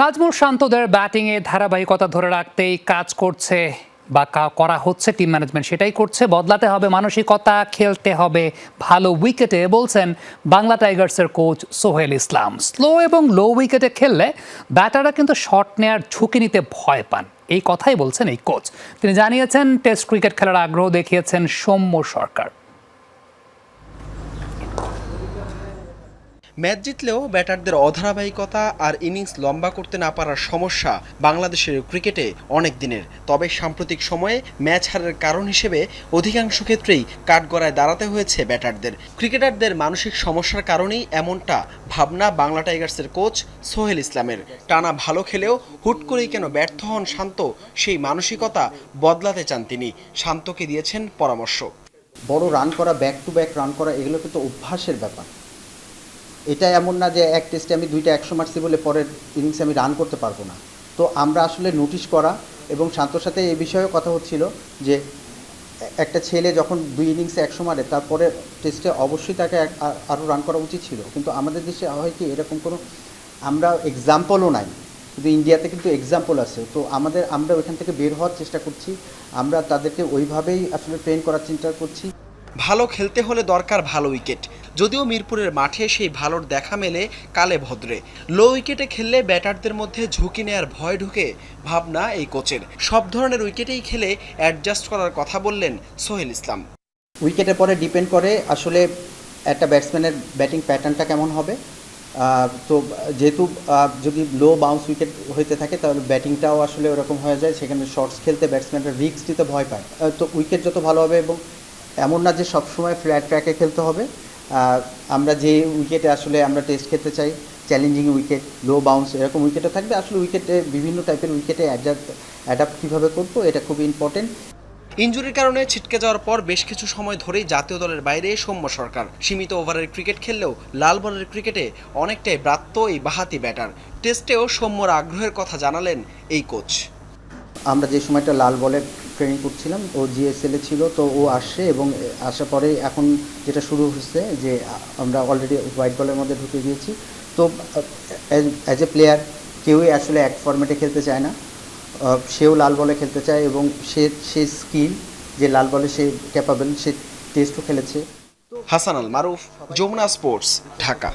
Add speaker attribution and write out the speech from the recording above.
Speaker 1: নাজমুল শান্তদের ব্যাটিংয়ে ধারাবাহিকতা ধরে রাখতেই কাজ করছে বা করা হচ্ছে টিম ম্যানেজমেন্ট সেটাই করছে। বদলাতে হবে মানসিকতা, খেলতে হবে ভালো উইকেটে বলছেন বাংলা টাইগার্সের কোচ সোহেল ইসলাম। স্লো এবং লো উইকেটে খেললে ব্যাটাররা কিন্তু শট নেয়ার ঝুঁকি নিতে ভয় পান। এই কথাই বলছেন এই কোচ তিনি জানিয়েছেন টেস্ট ক্রিকেট খেলার আগ্রহ দেখিয়েছেন সৌম্য সরকার।
Speaker 2: ম্যাচ জিতলেও ব্যাটারদের অধারাবাহিকতা আর ইনিংস লম্বা করতে না পারার সমস্যা বাংলাদেশের ক্রিকেটে অনেক দিনের। তবে সাম্প্রতিক সময়ে ম্যাচ হারের কারণ হিসেবে অধিকাংশ ক্ষেত্রেই কাঠগড়ায় দাঁড়াতে হয়েছে ব্যাটারদের। ক্রিকেটারদের মানসিক সমস্যার কারণেই এমনটা ভাবনা বাংলা টাইগার্সের কোচ সোহেল ইসলামের। টানা ভালো খেলেও হুট করেই কেন ব্যর্থ হন শান্ত, সেই মানসিকতা বদলাতে চান তিনি। শান্তকে দিয়েছেন পরামর্শ।
Speaker 3: বড় রান করা ব্যাক টু ব্যাক রান করা, এগুলো কিন্তু অভ্যাসের ব্যাপার। এটা এমন না যে এক টেস্টে আমি দুইটা একশো মারছি বলে পরের ইনিংসে আমি রান করতে পারব না। তো আমরা আসলে নোটিশ করা এবং শান্তর সাথে এই বিষয়েও কথা হচ্ছিল যে, একটা ছেলে যখন দুই ইনিংসে একশো মারে, তারপরে টেস্টে অবশ্যই তাকে আরও রান করা উচিত ছিল। কিন্তু আমাদের দেশে হয় কি, এরকম কোনো, আমরা এক্সাম্পলও নাই। কিন্তু ইন্ডিয়াতে কিন্তু এক্সাম্পল আছে। তো আমাদের, আমরা ওইখান থেকে বের হওয়ার চেষ্টা করছি। আমরা তাদেরকে ওইভাবেই আসলে ট্রেন করার চিন্তা করছি।
Speaker 2: ভালো খেলতে হলে দরকার ভালো উইকেট। যদিও মিরপুরের মাঠে সেই ভালোর দেখা মেলে কালে ভদ্রে। লো উইকেটে খেললে ব্যাটারদের মধ্যে ঝুঁকি নেয়ার ভয় ঢুকে ভাবনা এই কোচের। সব ধরনের উইকেটেই খেলে অ্যাডজাস্ট করার কথা বললেন সোহেল ইসলাম।
Speaker 3: উইকেটের পরে ডিপেন্ড করে আসলে একটা ব্যাটসম্যানের ব্যাটিং প্যাটার্নটা কেমন হবে। তো যেহেতু যদি লো বাউন্স উইকেট হইতে থাকে তাহলে ব্যাটিংটাও আসলে ওরকম হয়ে যায়। সেখানে শর্টস খেলতে ব্যাটসম্যানরা রিস্ক দিতে ভয় পায়। তো উইকেট যত ভালো হবে এবং এমন না যে সবসময় ফ্ল্যাট ট্র্যাকে খেলতে হবে। আমরা যে উইকেটে আসলে আমরা টেস্ট খেলতে চাই চ্যালেঞ্জিং উইকেট লো বাউন্স এরকম উইকেটে থাকবে। আসলে উইকেটে বিভিন্ন টাইপের উইকেটে অ্যাডাপ্ট অ্যাডাপ্ট কীভাবে করব এটা খুবই ইম্পর্টেন্ট
Speaker 2: ইঞ্জুরির কারণে ছিটকে যাওয়ার পর বেশ কিছু সময় ধরেই জাতীয় দলের বাইরে সৌম্য সরকার। সীমিত ওভারের ক্রিকেট খেললেও লাল বলের ক্রিকেটে অনেকটাই ব্রাত্য এই বাহাতি ব্যাটার টেস্টেও সৌম্যর আগ্রহের কথা জানালেন এই কোচ
Speaker 3: আমরা যে সময়টা লাল বলের ট্রেনিং করছিলাম, ও জিএসএলে ছিল, তো ও আসছে এবং আসার পরে এখন যেটা শুরু হচ্ছে যে আমরা অলরেডি হোয়াইট বলের মধ্যে ঢুকে গিয়েছি। তো অ্যাজ এ প্লেয়ার কেউই আসলে এক ফরম্যাটে খেলতে চায় না। সেও লাল বলে খেলতে চায় এবং সে সে স্কিল যে লাল বলে সে ক্যাপাবেল সে টেস্টও খেলেছে।
Speaker 2: হাসান আল মারুফ, যমুনা স্পোর্টস ঢাকা।